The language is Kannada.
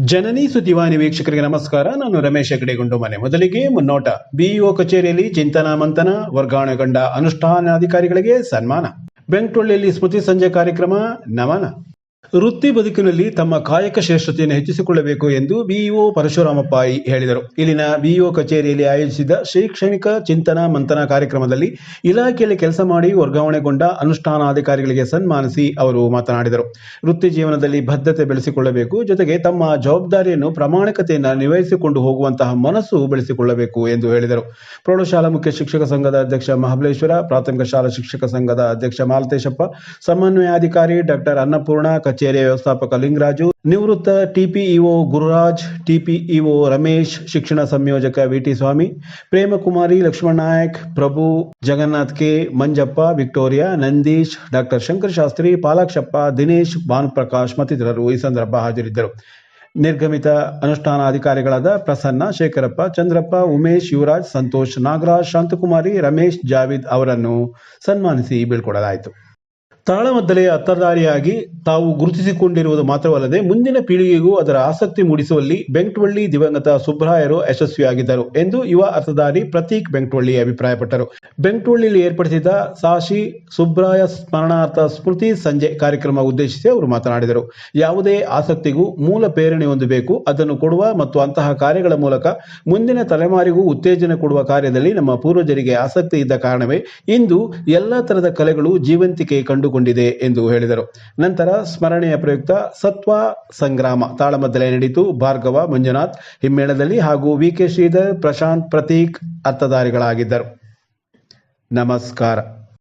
ಜನನಿ ಸುದ್ದಿವಾಹಿನಿ ವೀಕ್ಷಕರಿಗೆ ನಮಸ್ಕಾರ. ನಾನು ರಮೇಶ್ ಹೆಗಡೆಗೊಂಡು ಮನೆ ಮೊದಲಿಗೆ ಮುನ್ನೋಟ. ಬಿಇಒ ಕಚೇರಿಯಲ್ಲಿ ಚಿಂತನಾ ಮಂಥನ, ವರ್ಗಾವಣೆಗೊಂಡ ಅನುಷ್ಠಾನಾಧಿಕಾರಿಗಳಿಗೆ ಸನ್ಮಾನ. ಬೆಂಗಳೂರಿನಲ್ಲಿ ಸ್ಮೃತಿ ಸಂಜೆ ಕಾರ್ಯಕ್ರಮ, ನಮನ. ವೃತ್ತಿ ಬದುಕಿನಲ್ಲಿ ತಮ್ಮ ಕಾಯಕ ಶ್ರೇಷ್ಠತೆಯನ್ನು ಹೆಚ್ಚಿಸಿಕೊಳ್ಳಬೇಕು ಎಂದು ಬಿಇಒ ಪರಶುರಾಮಪ್ಪ ಹೇಳಿದರು. ಇಲ್ಲಿನ ಬಿಇಒ ಕಚೇರಿಯಲ್ಲಿ ಆಯೋಜಿಸಿದ ಶೈಕ್ಷಣಿಕ ಚಿಂತನಾ ಮಂಥನ ಕಾರ್ಯಕ್ರಮದಲ್ಲಿ ಇಲಾಖೆಯಲ್ಲಿ ಕೆಲಸ ಮಾಡಿ ವರ್ಗಾವಣೆಗೊಂಡ ಅನುಷ್ಠಾನಾಧಿಕಾರಿಗಳಿಗೆ ಸನ್ಮಾನಿಸಿ ಅವರು ಮಾತನಾಡಿದರು. ವೃತ್ತಿ ಜೀವನದಲ್ಲಿ ಬದ್ಧತೆ ಬೆಳೆಸಿಕೊಳ್ಳಬೇಕು, ಜೊತೆಗೆ ತಮ್ಮ ಜವಾಬ್ದಾರಿಯನ್ನು ಪ್ರಾಮಾಣಿಕತೆಯನ್ನು ನಿರ್ವಹಿಸಿಕೊಂಡು ಹೋಗುವಂತಹ ಮನಸ್ಸು ಬೆಳೆಸಿಕೊಳ್ಳಬೇಕು ಎಂದು ಹೇಳಿದರು. ಪ್ರೌಢಶಾಲಾ ಮುಖ್ಯ ಶಿಕ್ಷಕ ಸಂಘದ ಅಧ್ಯಕ್ಷ ಮಹಾಬಲೇಶ್ವರ, ಪ್ರಾಥಮಿಕ ಶಾಲಾ ಶಿಕ್ಷಕ ಸಂಘದ ಅಧ್ಯಕ್ಷ ಮಾಲತೇಶಪ್ಪ, ಸಮನ್ವಯಾಧಿಕಾರಿ ಡಾಕ್ಟರ್ ಅನ್ನಪೂರ್ಣ ಕಚೇರಿಯ ವ್ಯವಸ್ಥಾಪಕ ಲಿಂಗರಾಜು, ನಿವೃತ್ತ ಟಿಪಿಇಒ ಗುರುರಾಜ್, ಟಿಪಿಇಒ ರಮೇಶ್, ಶಿಕ್ಷಣ ಸಂಯೋಜಕ V T Swamy, Premakumari Lakshmana Nayak, Prabhu Jagannath K, Manjappa, Victoria, Nandish, doctor Shankar Shastri, Palakshappa, Dinesh, Bhanuprakash ಮತ್ತಿತರರು ಈ ಸಂದರ್ಭ ಹಾಜರಿದ್ದರು. ನಿರ್ಗಮಿತ ಅನುಷ್ಠಾನ ಅಧಿಕಾರಿಗಳಾದ ಪ್ರಸನ್ನ, ಶೇಖರಪ್ಪ, ಚಂದ್ರಪ್ಪ, ಉಮೇಶ್, ಯುವರಾಜ್, ಸಂತೋಷ್ ನಾಗರಾಜ್, ಶಾಂತಕುಮಾರಿ, ರಮೇಶ್, ಜಾವಿದ್ ಅವರನ್ನು ಸನ್ಮಾನಿಸಿ ಬೀಳ್ಕೊಡಲಾಯಿತು. ತಾಳಮದ್ದಲೆಯ ಅತ್ತದಾರಿಯಾಗಿ ತಾವು ಗುರುತಿಸಿಕೊಂಡಿರುವುದು ಮಾತ್ರವಲ್ಲದೆ ಮುಂದಿನ ಪೀಳಿಗೆಗೂ ಅದರ ಆಸಕ್ತಿ ಮೂಡಿಸುವಲ್ಲಿ ಬೆಂಕ್ಟವಳ್ಳಿ ದಿವಂಗತ ಸುಬ್ರಾಯರು ಯಶಸ್ವಿಯಾಗಿದ್ದರು ಎಂದು ಯುವ ಅರ್ಥಧಾರಿ ಪ್ರತೀಕ್ ಬೆಂಕ್ಟವಳ್ಳಿ ಅಭಿಪ್ರಾಯಪಟ್ಟರು. ಬೆಂಕ್ಟವಳ್ಳಿಯಲ್ಲಿ ಏರ್ಪಡಿಸಿದ ಸಾಶಿ ಸುಬ್ರಾಯ ಸ್ಮರಣಾರ್ಥ ಸ್ಮೃತಿ ಸಂಜೆ ಕಾರ್ಯಕ್ರಮ ಉದ್ದೇಶಿಸಿ ಅವರು ಮಾತನಾಡಿದರು. ಯಾವುದೇ ಆಸಕ್ತಿಗೂ ಮೂಲ ಪ್ರೇರಣೆ ಹೊಂದಬೇಕು. ಅದನ್ನು ಕೊಡುವ ಮತ್ತು ಅಂತಹ ಕಾರ್ಯಗಳ ಮೂಲಕ ಮುಂದಿನ ತಲೆಮಾರಿಗೂ ಉತ್ತೇಜನ ಕೊಡುವ ಕಾರ್ಯದಲ್ಲಿ ನಮ್ಮ ಪೂರ್ವಜರಿಗೆ ಆಸಕ್ತಿ ಇದ್ದ ಕಾರಣವೇ ಇಂದು ಎಲ್ಲ ತರದ ಕಲೆಗಳು ಜೀವಂತಿಕೆ ಕಂಡುಕೊಂಡಿದೆ ಎಂದು ಹೇಳಿದರು. ನಂತರ ಸ್ಮರಣೆಯ ಪ್ರಯುಕ್ತ ಸತ್ವ ಸಂಗ್ರಾಮ ತಾಳಮದ್ದಲೆ ನಡೆಯಿತು ಭಾರ್ಗವ, ಮಂಜುನಾಥ್ ಹಿಮ್ಮೇಳದಲ್ಲಿ ಹಾಗೂ ವಿಕೆ ಶ್ರೀಧರ್, ಪ್ರಶಾಂತ್, ಪ್ರತೀಕ್ ಅರ್ಥಧಾರಿಗಳಾಗಿದ್ದರು ನಮಸ್ಕಾರ.